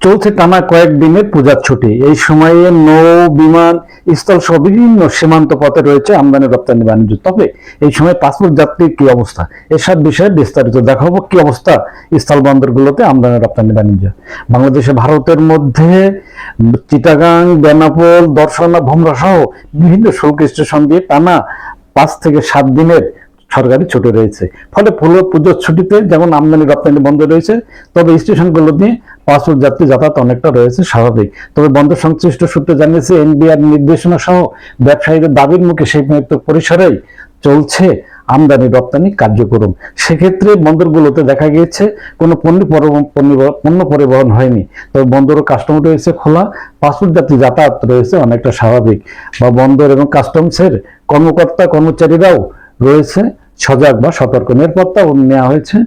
চলছে টানা কয়েক দিনের পূজার ছুটি। এই সময়ে নৌ, বিমান, স্থল সহ বিভিন্ন সীমান্ত পথে রয়েছে আমদানি রপ্তানি বাণিজ্য। তবে এই সময় পাসপোর্ট যাত্রীর কি অবস্থা? এসব বিষয়ে বিস্তারিত দেখাবো। কি অবস্থা স্থল বন্দরগুলোতে আমদানি রপ্তানি বাণিজ্য? বাংলাদেশে, ভারতের মধ্যে চিটাগাং, বেনাপোল, দর্শনা, ভোমরা সহ বিভিন্ন শুল্ক স্টেশন দিয়ে টানা পাঁচ থেকে সাত দিনের সরকারি ছুটি রয়েছে। ফলে পুরো পুজোর ছুটিতে যেমন আমদানি রপ্তানি বন্ধ রয়েছে, তবে স্টেশনগুলো দিয়ে পাসপোর্ট যাত্রী যাতায়াত অনেকটা রয়েছে, স্বাভাবিক। তবে বন্দর সংশ্লিষ্ট সূত্রে জানিয়েছে, এনবিআর নির্দেশনা সহ ব্যবসায়ীদের দাবির মুখে সেই পরিসরেই চলছে আমদানি, রপ্তানি কার্যক্রম। সেক্ষেত্রে বন্দরগুলোতে দেখা গিয়েছে, কোনো পণ্য পরিবহন- পণ্য- পরিবহন হয়নি। তবে বন্দর ও কাস্টম রয়েছে খোলা পাসপোর্ট যাত্রী যাতায়াত রয়েছে অনেকটা স্বাভাবিক। বা বন্দর এবং কাস্টমসের কর্মকর্তা, কর্মচারীরাও রয়েছে, সজাগ বা সতর্ক। নিরাপত্তা নেওয়া হয়েছে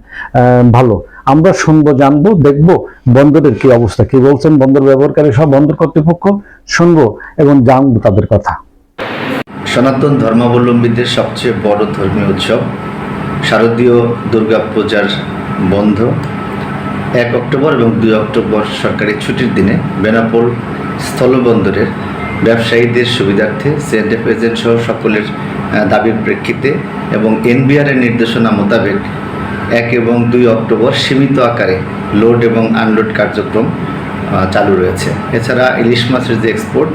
ভালো। আমরা শুনব, জানব, দেখব বন্দরের কি অবস্থা, কি বলছেন বন্দর ব্যবহারকারী সব বন্দর কর্তৃপক্ষ? শুনব এবং জানব তাদের কথা। সনাতন ধর্মাবলম্বীদের সবচেয়ে বড় ধর্মীয় উৎসব শারদীয় দুর্গাপূজার বন্ধ। এক অক্টোবর এবং দুই অক্টোবর সরকারি ছুটির দিনে বেনাপোল স্থলবন্দরের ব্যবসায়ীদের সুবিধার্থে সিএনএফ এজেন্ট সহ সকলের দাবির প্রেক্ষিতে এবং এনবিআরের নির্দেশনা মোতাবেক এক এবং দুই অক্টোবর সীমিত আকারে লোড এবং আনলোড কার্যক্রম চালু রয়েছে। এছাড়া ইলিশ মাছের যে এক্সপোর্ট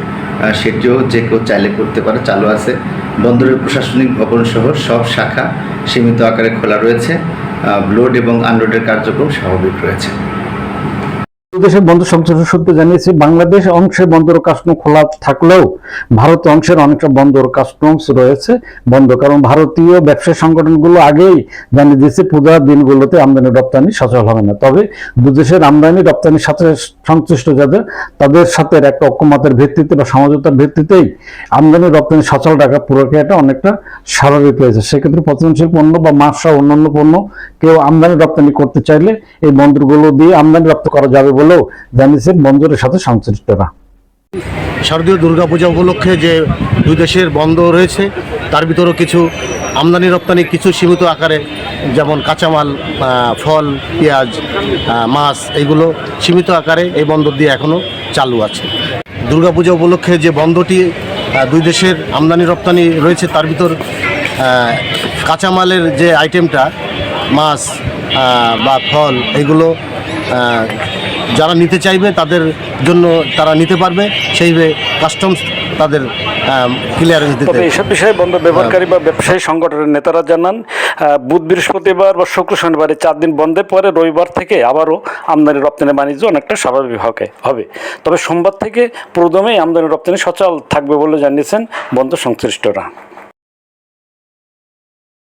সেটিও যে কেউ চাইলে করতে পারে, চালু আছে। বন্দরের প্রশাসনিক ভবন সহ সব শাখা সীমিত আকারে খোলা রয়েছে। লোড এবং আনলোডের কার্যক্রম স্বাভাবিক রয়েছে। দেশের বন্দর সংশ্লিষ্ট সূত্রে জানিয়েছে, বাংলাদেশ অংশে বন্দর কাস্টম খোলা থাকলেও ভারত অংশের অনেকটা বন্দর কাস্টমস রয়েছে। বন্ধ কারণ ভারতীয় ব্যবসায়ী সংগঠনগুলো আগেই জানিয়ে দিয়েছে পূজার দিনগুলোতে আমদানি রপ্তানি সচল হবে না। তবে দুদেশের আমদানি রপ্তানির সাথে সংশ্লিষ্ট যাদের, তাদের সাথে একটা ঐক্যমতের ভিত্তিতে বা সমঝোতার ভিত্তিতেই আমদানি রপ্তানি সচল রাখা প্রক্রিয়াটা অনেকটা স্বাভাবিক রয়েছে। সেক্ষেত্রে পচনশীল পণ্য বা মাছ সহ অন্যান্য পণ্য কেউ আমদানি রপ্তানি করতে চাইলে এই বন্দরগুলো দিয়ে আমদানি রপ্ত করা যাবে বলেও জানিয়েছেন বন্দরের সাথে সংশ্লিষ্টরা। শারদীয় দুর্গাপূজা উপলক্ষে যে দুই দেশের বন্ধ রয়েছে, তার ভিতরেও কিছু আমদানি রপ্তানি, কিছু সীমিত আকারে যেমন কাঁচামাল ফল, পেঁয়াজ মাছ, এইগুলো সীমিত আকারে এই বন্দর দিয়ে এখনও চালু আছে। দুর্গাপূজা উপলক্ষে যে বন্ধটি দুই দেশের আমদানি রপ্তানি রয়েছে, তার ভিতর কাঁচামালের যে আইটেমটা মাছ বা ফল এগুলো যারা নিতে চাইবে তাদের জন্য তারা নিতে পারবে সেইভাবে কাস্টমস তাদের ক্লিয়ারেন্স দিতে তবে এসব বিষয়ে বন্ধ ব্যবহারকারী বা ব্যবসায়ী সংগঠনের নেতারা জানান বুধ বৃহস্পতিবার বা শুক্র শনিবারে চার দিন বন্ধের পরে রবিবার থেকে আবারও আমদানি রপ্তানি বাণিজ্য অনেকটা স্বাভাবিক হকে হবে। তবে সোমবার থেকে প্রথমেই আমদানি রপ্তানি সচল থাকবে বলে জানিয়েছেন বন্ধ সংশ্লিষ্টরা।